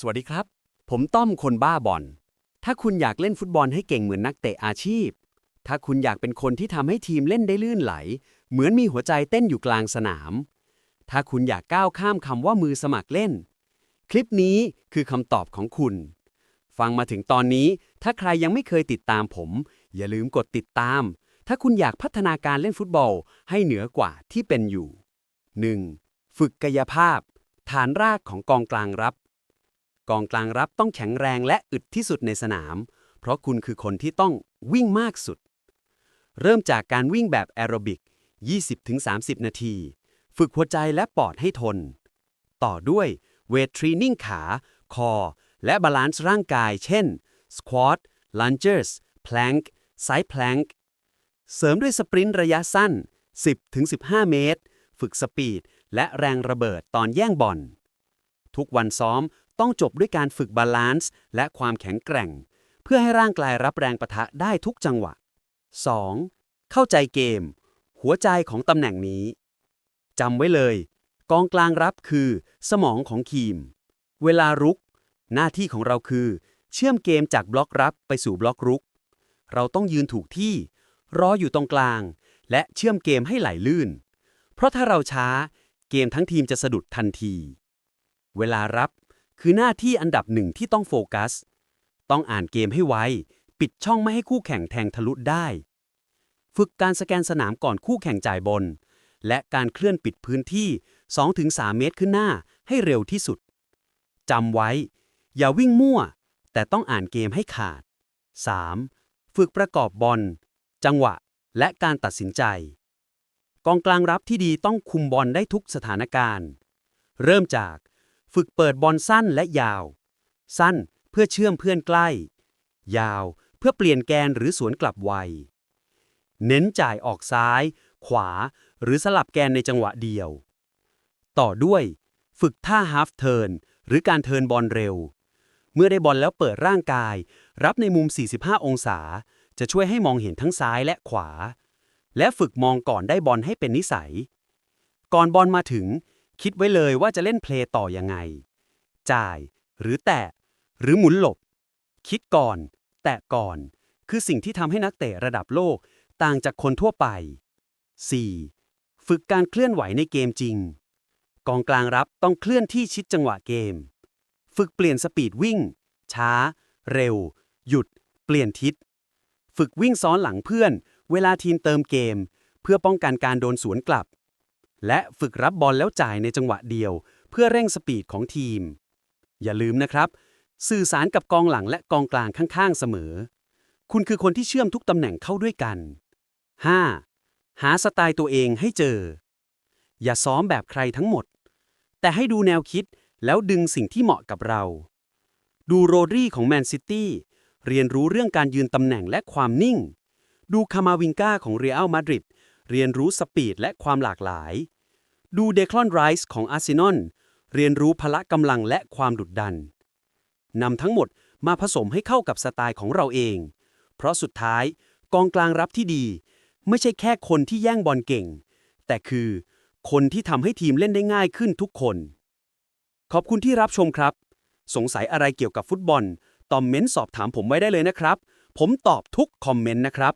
สวัสดีครับ ผมต้อมคนบ้าบอล ถ้าคุณอยากเล่นฟุตบอลให้เก่งเหมือนนักเตะอาชีพ ถ้าคุณอยากเป็นคนที่ทำให้ทีมเล่นได้ลื่นไหล เหมือนมีหัวใจเต้นอยู่กลางสนาม ถ้าคุณอยากก้าวข้ามคำว่ามือสมัครเล่น คลิปนี้คือคำตอบของคุณ ฟังมาถึงตอนนี้ ถ้าใครยังไม่เคยติดตามผม อย่าลืมกดติดตาม ถ้าคุณอยากพัฒนาการเล่นฟุตบอลให้เหนือกว่าที่เป็นอยู่ 1. ฝึกกายภาพ ฐานรากของกองกลางรับ กองกลางรับต้องแข็งแรงและอึดที่สุดในสนาม เพราะคุณคือคนที่ต้องวิ่งมากสุด เริ่มจากการวิ่งแบบแอโรบิก 20-30 นาที ฝึกหัวใจและปอดให้ทน ต่อด้วยเวททรีนิ่งขา คอ และบาลานซ์ร่างกาย เช่นสควอตลันเจอร์สแพลงก์ไซด์แพลงก์เสริมด้วยสปรินต์ระยะสั้น 10-15 เมตร ฝึกสปีดและแรงระเบิดตอนแย่งบอลทุกวันซ้อม ต้องจบด้วยการฝึกบาลานซ์และความแข็งแกร่ง เพื่อให้ร่างกายรับแรงประทะได้ทุกจังหวะ 2. เข้าใจเกม หัวใจของตำแหน่งนี้จำไว้เลย กองกลางรับคือ สมองของทีม เวลารุก หน้าที่ของเราคือ เชื่อมเกมจากบล็อกรับไปสู่บล็อกรุก เราต้องยืนถูกที่ รออยู่ตรงกลาง และเชื่อมเกมให้ไหลลื่น เพราะถ้าเราช้าเกมทั้งทีมจะสะดุดทันที เวลารับ คือหน้าที่อันดับหนึ่งที่ต้องโฟกัส ต้องอ่านเกมให้ไว ปิดช่องไม่ให้คู่แข่งแทงทะลุได้ ฝึกการสแกนสนามก่อนคู่แข่งจ่ายบอลและการเคลื่อนปิดพื้นที่ 2-3 เมตรขึ้นหน้าให้เร็วที่สุด จำไว้ อย่าวิ่งมั่ว แต่ต้องอ่านเกมให้ขาด 3. ฝึกประกอบบอล จังหวะ และการตัดสินใจ กองกลางรับที่ดีต้องคุมบอลได้ทุกสถานการณ์ เริ่มจาก ฝึกเปิดบอลสั้นและยาว สั้นเพื่อเชื่อมเพื่อนใกล้ ยาวเพื่อเปลี่ยนแกนหรือสวนกลับไว เน้นจ่ายออกซ้าย ขวา หรือสลับแกนในจังหวะเดียว ต่อด้วย ฝึกท่า half turn หรือการเทิร์นบอลเร็ว เมื่อได้บอลแล้วเปิดร่างกาย รับในมุม 45 องศา จะช่วยให้มองเห็นทั้งซ้ายและขวา และฝึกมองก่อนได้บอลให้เป็นนิสัย ก่อนบอลมาถึง คิดไว้เลยว่าจะเล่นเพลย์ต่อยังไง จ่าย หรือแตะ หรือหมุนหลบ คิดก่อน แตะก่อน คือสิ่งที่ทำให้นักเตะระดับโลกต่างจากคนทั่วไป 4. ฝึกการเคลื่อนไหวในเกมจริง กองกลางรับต้องเคลื่อนที่ชิดจังหวะเกม ฝึกเปลี่ยนสปีดวิ่ง ช้า เร็ว หยุด เปลี่ยนทิศ ฝึกวิ่งซ้อนหลังเพื่อน เวลาทีมเติมเกม เพื่อป้องกันการโดนสวนกลับ และฝึกรับบอลแล้วจ่ายในจังหวะเดียว เพื่อเร่งสปีดของทีม อย่าลืมนะครับ สื่อสารกับกองหลังและกองกลางข้างๆเสมอ คุณคือคนที่เชื่อมทุกตำแหน่งเข้าด้วยกัน 5. หาสไตล์ตัวเองให้เจอ อย่าซ้อมแบบใครทั้งหมด แต่ให้ดูแนวคิดแล้วดึงสิ่งที่เหมาะกับเรา ดูโรดรี่ของแมนซิตี้เรียนรู้เรื่องการยืนตำแหน่งและความนิ่ง ดูคามาวิงกาของเรอัลมาดริด เรียนรู้สปีดและความหลากหลาย ดูเดคลอนไรส์ของอาร์เซนอลเรียนรู้พละกำลังและความดุดดันนำทั้งหมดมาผสมให้เข้ากับสไตล์ของเราเอง เพราะสุดท้ายกองกลางรับที่ดี ไม่ใช่แค่คนที่แย่งบอลเก่ง แต่คือ คนที่ทำให้ทีมเล่นได้ง่ายขึ้นทุกคน ขอบคุณที่รับชมครับ สงสัยอะไรเกี่ยวกับฟุตบอลตอมเมนต์สอบถามผมไว้ได้เลยนะครับ ผมตอบทุกคอมเมนต์นะครับ